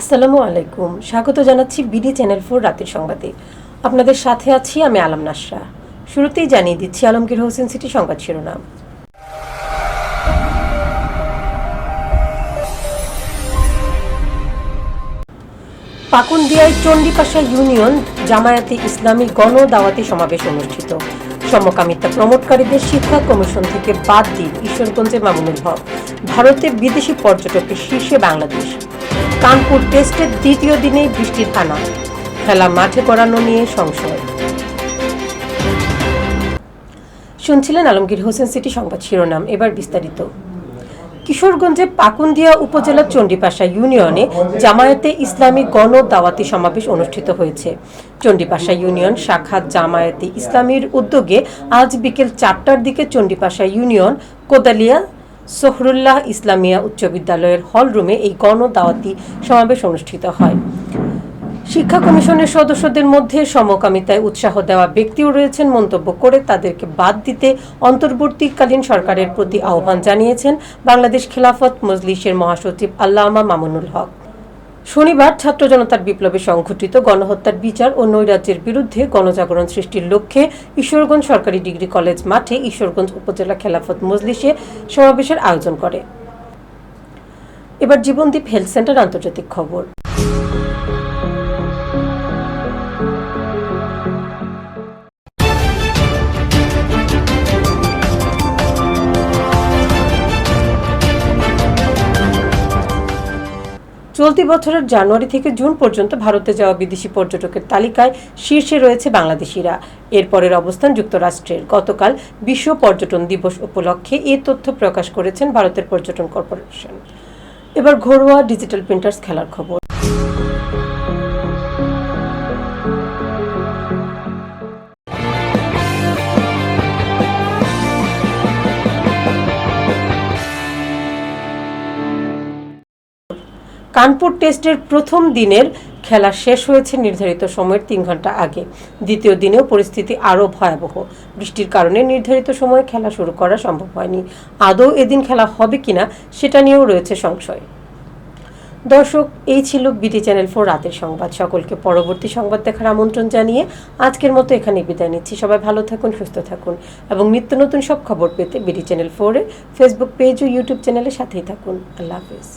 আসসালামু আলাইকুম। স্বাগত জানাচ্ছি বিডি চ্যানেল ফোর রাতের সংবাদে। আপনাদের সাথে আছি আমি আলম নাসরা। শুরুতেই জানিয়ে দিচ্ছি আলমগীর হোসেন সিটি সংবাদ শিরোনাম। পাকুন্দিয়ায় চণ্ডীপাশা ইউনিয়ন জামায়াতে ইসলামী গণ দাওয়াতি সমাবেশ অনুষ্ঠিত। সমকামিতা প্রমোটকারীদের শিক্ষা কমিশন থেকে বাদ দিয়ে ঈশ্বরগঞ্জে মামুনুল হক ভারতে বিদেশি পর্যটকের শীর্ষে বাংলাদেশ। কানপুর টেস্টের দ্বিতীয় দিনেই বৃষ্টির হানা খেলা মাঠে করানো নিয়ে সংশয়। শুনছিলেন আলমগীর হোসেন সিটি সংবাদ শিরোনাম, এবার বিস্তারিত। কিশোরগঞ্জে পাকুন্দিয়া উপজেলার চণ্ডীপাশা ইউনিয়নে জামায়াতে ইসলামী গণ দাওয়াতি সমাবেশ অনুষ্ঠিত হয়েছে। চণ্ডীপাশা ইউনিয়ন শাখা জামায়াতে ইসলামীর উদ্যোগে আজ বিকেল চারটার দিকে চণ্ডীপাশা ইউনিয়ন কোদালিয়া সোহরুল্লাহ ইসলামিয়া উচ্চ বিদ্যালয়ের হলরুমে এই গণ দাওয়াতি সমাবেশ অনুষ্ঠিত হয়। শিক্ষা কমিশনের সদস্যদের মধ্যে সমকামিতায় উৎসাহ দেওয়া ব্যক্তিও রয়েছেন। মন্তব্য করে তাদেরকে বাদ দিতে অন্তর্বর্তীকালীন সরকারের প্রতি আহ্বান জানিয়েছেন বাংলাদেশ খিলাফত মজলিসের মহাসচিব আল্লামা মামুনুল হক। শনিবার ছাত্র জনতার বিপ্লবে সংঘটিত গণহত্যার বিচার ও নৈরাজ্যের বিরুদ্ধে গণজাগরণ সৃষ্টির লক্ষ্যে ঈশ্বরগঞ্জ সরকারি ডিগ্রি কলেজ মাঠে ঈশ্বরগঞ্জ উপজেলা খেলাফত মজলিসে সমাবেশের আয়োজন করে। এবার জীবনদীপ হেলথ সেন্টার আন্তর্জাতিক খবর। চলতি বছরের জানুয়ারি থেকে জুন পর্যন্ত ভারতে যাওয়া বিদেশি পর্যটকের তালিকায় শীর্ষে রয়েছে বাংলাদেশিরা। এরপরের অবস্থান যুক্তরাষ্ট্রের। গতকাল বিশ্ব পর্যটন দিবস উপলক্ষে এ তথ্য প্রকাশ করেছেন ভারতের পর্যটন কর্পোরেশন। এবার ঘরোয়া ডিজিটাল প্রিন্টার্স খেলার খবর। কানপুর টেস্টের প্রথম দিনের খেলা শেষ হয়েছে নির্ধারিত সময়ের তিন ঘণ্টা আগে। দ্বিতীয় দিনেও পরিস্থিতি আরও ভয়াবহ। বৃষ্টির কারণে নির্ধারিত সময়ে খেলা শুরু করা সম্ভব হয়নি। আদৌ এদিন খেলা হবে কিনা সেটা নিয়েও রয়েছে সংশয়। দর্শক, এই ছিল বিটি চ্যানেল ফোর রাতের সংবাদ। সকলকে পরবর্তী সংবাদ দেখার আমন্ত্রণ জানিয়ে আজকের মতো এখানে বিদায় নিচ্ছি। সবাই ভালো থাকুন, সুস্থ থাকুন এবং নিত্য নতুন সব খবর পেতে বিটি চ্যানেল ফোরে ফেসবুক পেজ ও ইউটিউব চ্যানেলের সাথেই থাকুন। আল্লাহ হাফিজ।